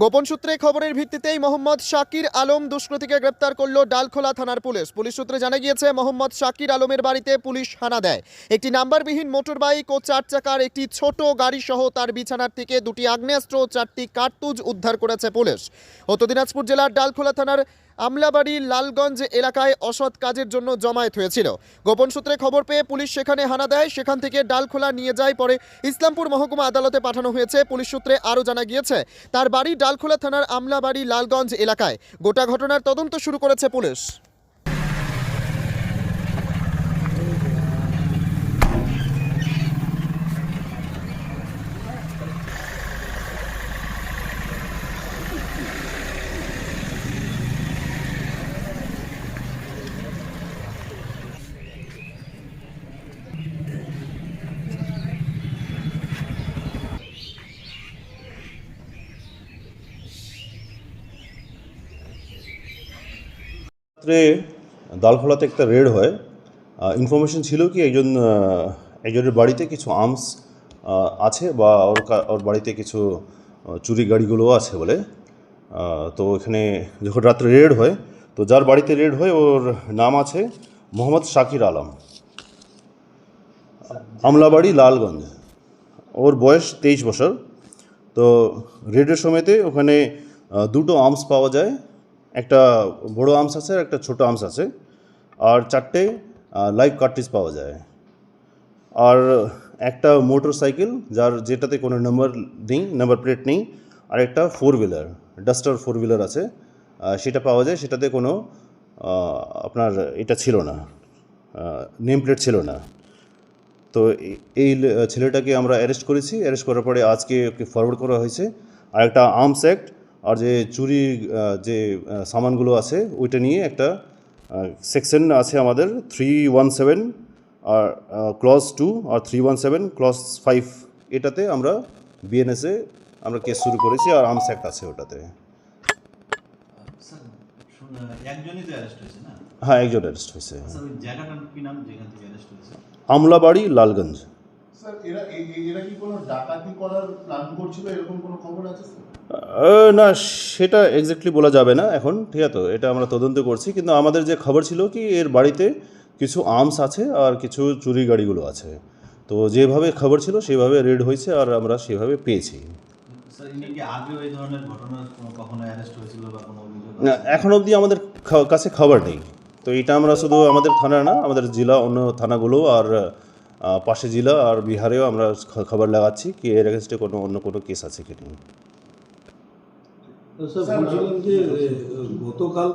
গোপন সূত্রে খবরের ভিত্তিতেই মোহাম্মদ শাকির আলম দুষ্কৃতীকে গ্রেপ্তার করল ডালখোলা থানার পুলিশ। পুলিশ সূত্রে জানা গিয়েছে, মোহাম্মদ শাকির আলমের বাড়িতে পুলিশ হানা দেয়। একটি নাম্বারবিহীন মোটর বাইক ও চার চাকার একটি ছোট গাড়ি সহ তার বিছানার থেকে দুটি আগ্নেয়াস্ত্র ও চারটি কার্তুজ উদ্ধার করেছে পুলিশ। উত্তর দিনাজপুর জেলার ডালখোলা থানার আমলাবাড়ি লালগঞ্জ এলাকায় অসৎ কাজের জন্য জমায়েত হয়েছিল। গোপন সূত্রে খবর পেয়ে পুলিশ সেখানে হানা দেয়। সেখান থেকে ডালখোলা নিয়ে যায়। পরে ইসলামপুর মহকুমা আদালতে পাঠানো হয়েছে। পুলিশ সূত্রে আরও জানা গিয়েছে, তার বাড়ি ডালখোলা থানার আমলাবাড়ি লালগঞ্জ এলাকায়। গোটা ঘটনার তদন্ত শুরু করেছে পুলিশ। রাত্রে দালখোলাতে একটা রেড হয়। ইনফরমেশন ছিল কি, একজন একজনের বাড়িতে কিছু আর্মস আছে বা ওর ওর বাড়িতে কিছু চুরি গাড়িগুলো আছে বলে। তো এখানে যখন রাত্রে রেড হয়, তো যার বাড়িতে রেড হয়, ওর নাম আছে মোহাম্মদ শাকির আলম। আমলাবাড়ি, লালগঞ্জ। ওর বয়স তেইশ বছর। তো রেডের সময়তে ওখানে দুটো আর্মস পাওয়া যায়। একটা বড় আর্মস আছে আর একটা ছোট আমস আছে। আর চারটে লাইভ কার্টিজ পাওয়া যায়। আর একটা মোটর সাইকেল যার যেটাতে কোনো নাম্বার নেই নাম্বার প্লেট নেই, আর একটা four wheeler Duster four wheeler আছে সেটা পাওয়া যায়, সেটাতে কোনো আপনার এটা ছিল না নেম প্লেট ছিল না। তো এই ছেলেটাকে আমরা অ্যারেস্ট করেছি। অ্যারেস্ট করার পরে আজকে ওকে ফরওয়ার্ড করা হয়েছে। আর একটা আর্মস অ্যাক্ট আর যে চুরি যে সামানগুলো আছে ওইটা নিয়ে একটা সেকশন আছে আমাদের থ্রি ওয়ান সেভেন আর ক্লজ টু আর three one seven clause five এটাতে আমরা বিএনএসে আমরা কেস শুরু করেছি আর আর্মস অ্যাক্ট আছে ওটাতে। হ্যাঁ একজন অ্যারেস্ট হয়েছে? আমলাবাড়ি লালগঞ্জ। স্যার এরা এ- এ- এরা কি কোনো ডাকাতি করার প্ল্যান করছিল? এরকম কোনো খবর আছে না সেটা এক্স্যাক্টলি বলা যাবে না এখন ঠিক আছে? এটা আমরা তদন্ত করছি কিন্তু আমাদের যে খবর ছিল কি এর বাড়িতে কিছু আর্মস আছে আর কিছু চুরি গাড়িগুলো আছে। তো যেভাবে খবর ছিল সেভাবে রেড হয়েছে আর আমরা সেভাবে পেয়েছি। স্যার ইনি কি আগেও এই ধরনের ঘটনা কোনো- কখনো অ্যারেস্ট হয়েছিল বা কোনো অভিযোগ না এখন অবধি আমাদের খ- কাছে খবর নেই। তো এটা আমরা শুধু আমাদের থানা না আমাদের জেলা অন্য থানাগুলো আর পাশে জেলা আর বিহারেও আমরা খবর লাগাচ্ছি কি এর এগেনস্টে কোনো অন্য কোনো কেস আছে কি? গতকাল